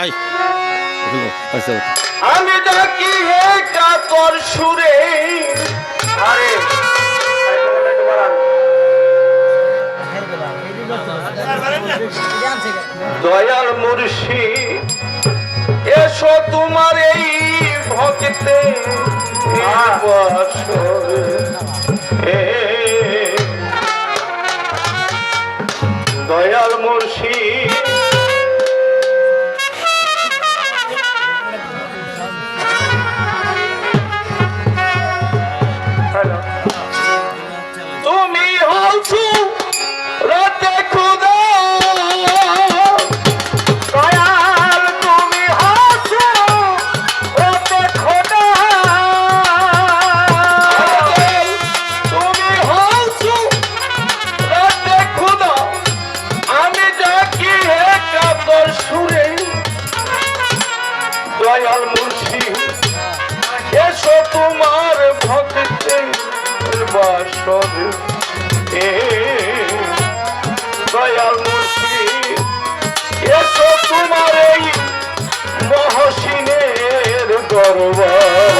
I আমি দেখি হে কাতর সুরে। আরে দয়াল মুর্শি এসো তোমার এই ভক্তে। বসরে வருவார்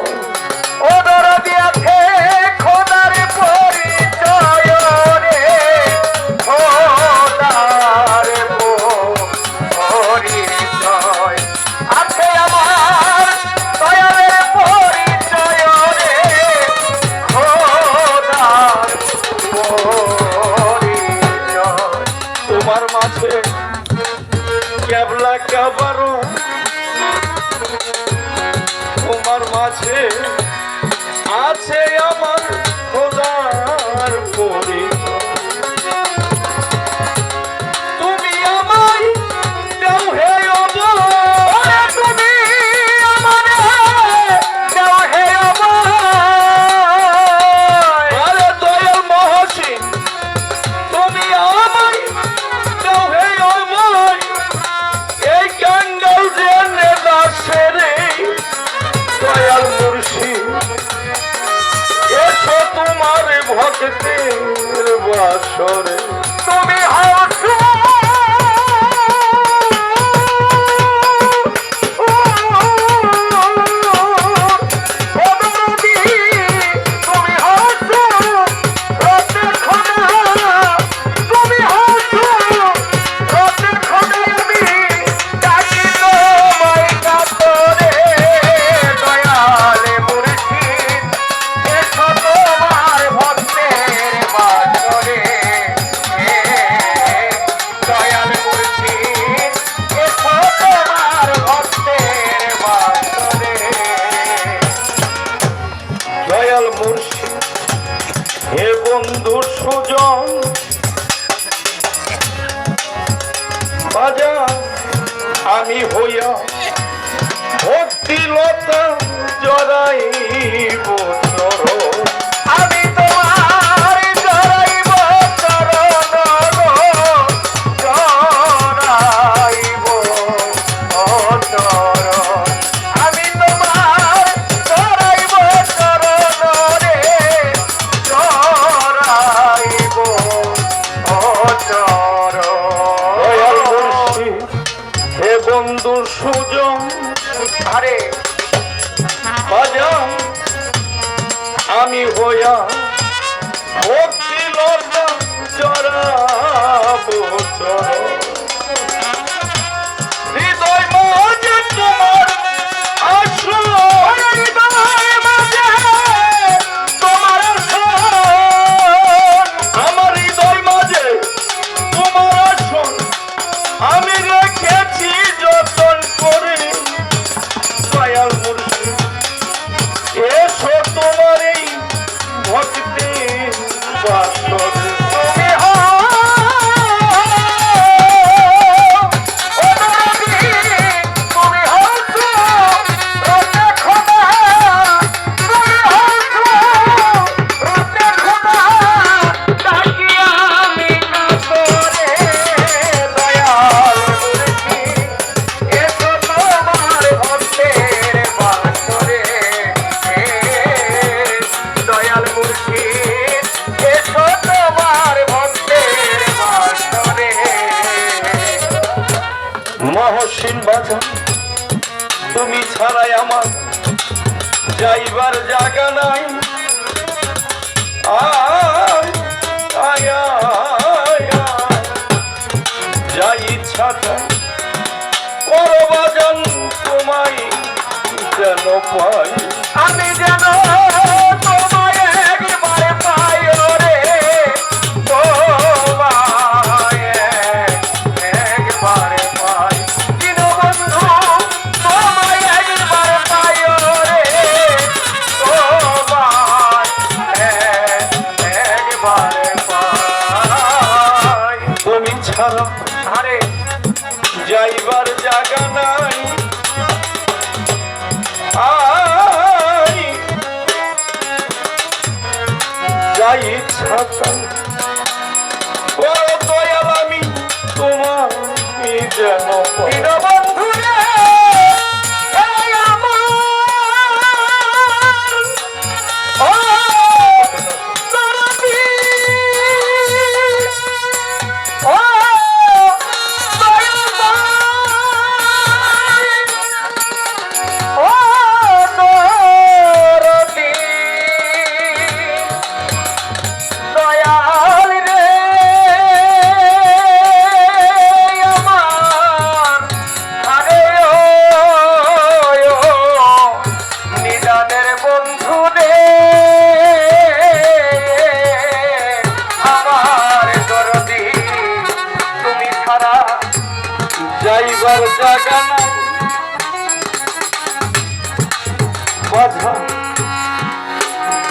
llores. বন্ধু সুজন। বাজার আমি হইয়া ভক্তি লতা জড়াইব চরণ Bye. যাইবার জায়গা নাই যাই আয় আয় আয়। যা ইচ্ছা তাই করবাজন তোমায় যেন পাই আমি যেন আরে যাইবার জায়গা নাই। যাই ইচ্ছা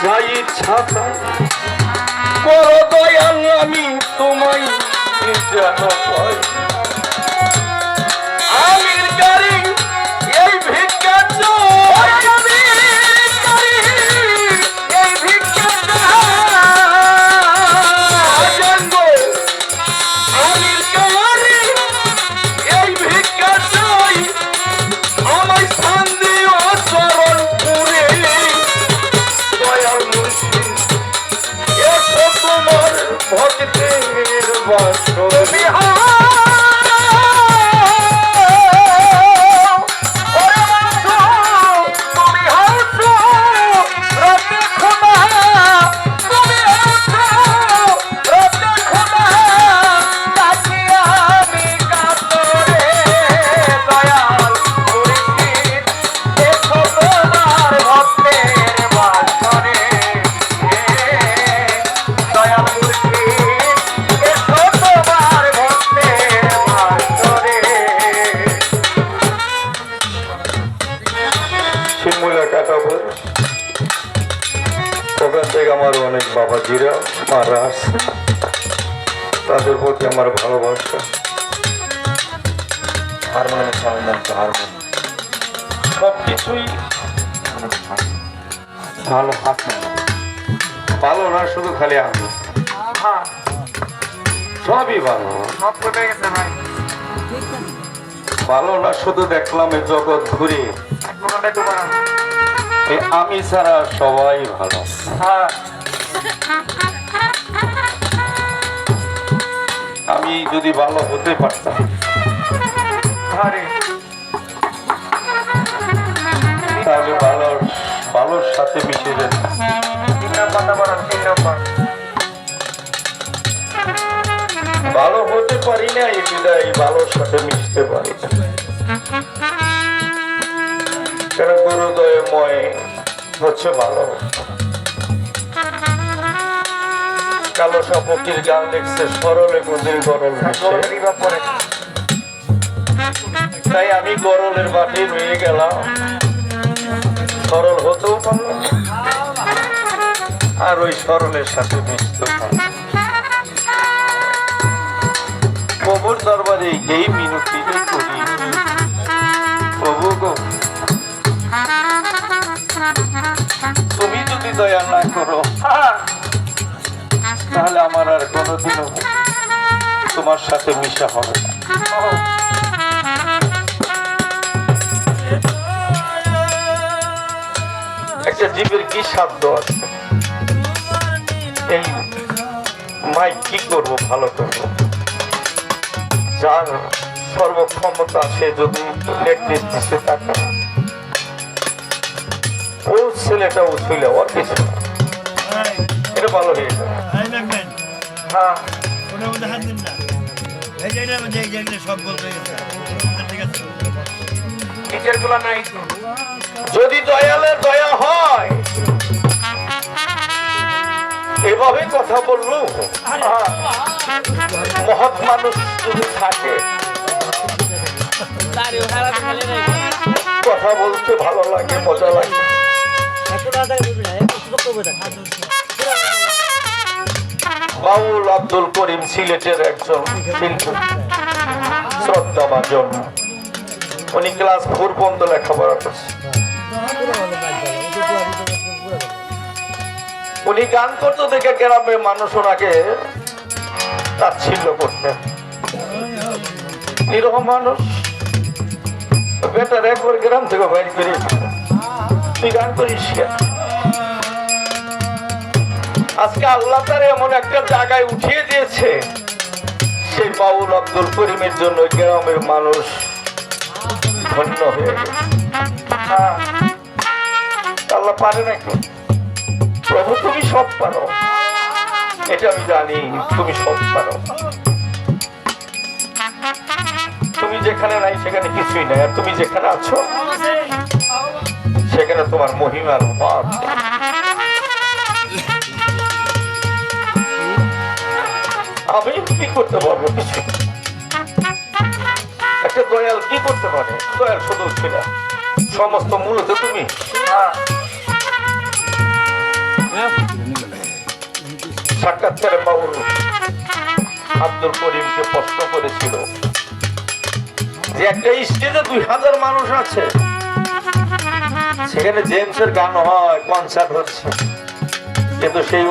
যাই ইচ্ছা বড় দয়াল আমি তোমায় আমির গাড়ি শিমুলা কাটাবো। ওখান থেকে আমার অনেক বাবা বাবাজিরা মারা আসছে তাদের প্রতি আমার ভালোবাসা। হারমোনিয়াম সামনে হারমোনিয়াম সব কিছুই ভালো হাত ভালো না শুধু খালি আমি হ্যাঁ। সবই ভালো। সব কোথায় গেছে ভাই। ভালো না শুধু দেখলাম এই জগৎ ঘুরে। আমি ছাড়া সবাই ভালো। হ্যাঁ। আমি যদি ভালো হতে পারতাম। তাহলে ভালো ভালোর সাথে মিশে যেত ভালো হতে পারি না এই বিদায় ভালোর সাথে মিশতে পারি না কেন গুরুদয়ময় হচ্ছে ভালো। কালো সাপকির গান লিখছে সরলে গদির গরল তাই আমি গরলের বাটি রয়ে গেলাম। সরল হতেও পারলাম। আর ওই সরলের সাথে মিশতে পারলাম প্রভুর দরবারে এই মিনতি করি। প্রভু গো দয়া না করো। তাহলে আমার আর কোনোদিনও তোমার সাথে মিশা হবে না। একটা জীবের কি সাধ্য আছে? এই মাই কি করব ভালো করব যার সর্বক্ষমতা সে যদি নেতৃত্বে তাকে ও ছেলেটা ও ছিল ওর কিছু। এটা ভালো হয়ে যাবে হ্যাঁ। ওটার মধ্যে হাত দিন না। এই যে এটার মধ্যে এই যে এগুলো সব বলতে গেছে। ঠিক আছে। টিচারগুলা নাই তো। যদি দয়ালের দয়া হয় এভাবে কথা বলল হ্যাঁ। মহৎ মানুষ যদি থাকে কথা বলতে ভালো লাগে মজা লাগে। বাউল আব্দুল করিম সিলেটের একজন শিল্পী। শ্রদ্ধা মাজন উনি ক্লাস ফোর পর্যন্ত লেখাপড়া করছে। উনি গান করতে দেখে গ্রামের মানুষ ওনাকে তাচ্ছিল্য করতেন। এরকম মানুষ। বেটার একবার গ্রাম থেকে বাইর করে তুই গান করিস? আজকে আল্লাহ তার এমন একটা জায়গায় উঠিয়ে দিয়েছে, সেই বাউল আব্দুল করিমের জন্য গ্রামের মানুষ ধন্য হয়ে হ্যাঁ। আল্লাহ পারে নাকি? প্রভু, তুমি সব পারো। এটা আমি জানি, তুমি সব পারো। তুমি যেখানে নাই সেখানে কিছুই নাই, আর তুমি যেখানে আছো সেখানে তোমার মহিমার অভাব আমি কি করতে পারব কিছু? একটা দয়াল কি করতে পারে? দয়াল শুধু ছিল। সমস্ত মূলত তুমি। সাক্ষাৎকারে বাবুল আব্দুল করিমকে প্রশ্ন করেছিল যে একটা স্টেজে দুই হাজার মানুষ আছে। সেখানে জেমসের গান হয় কনসার্ট হচ্ছে। কিন্তু সেই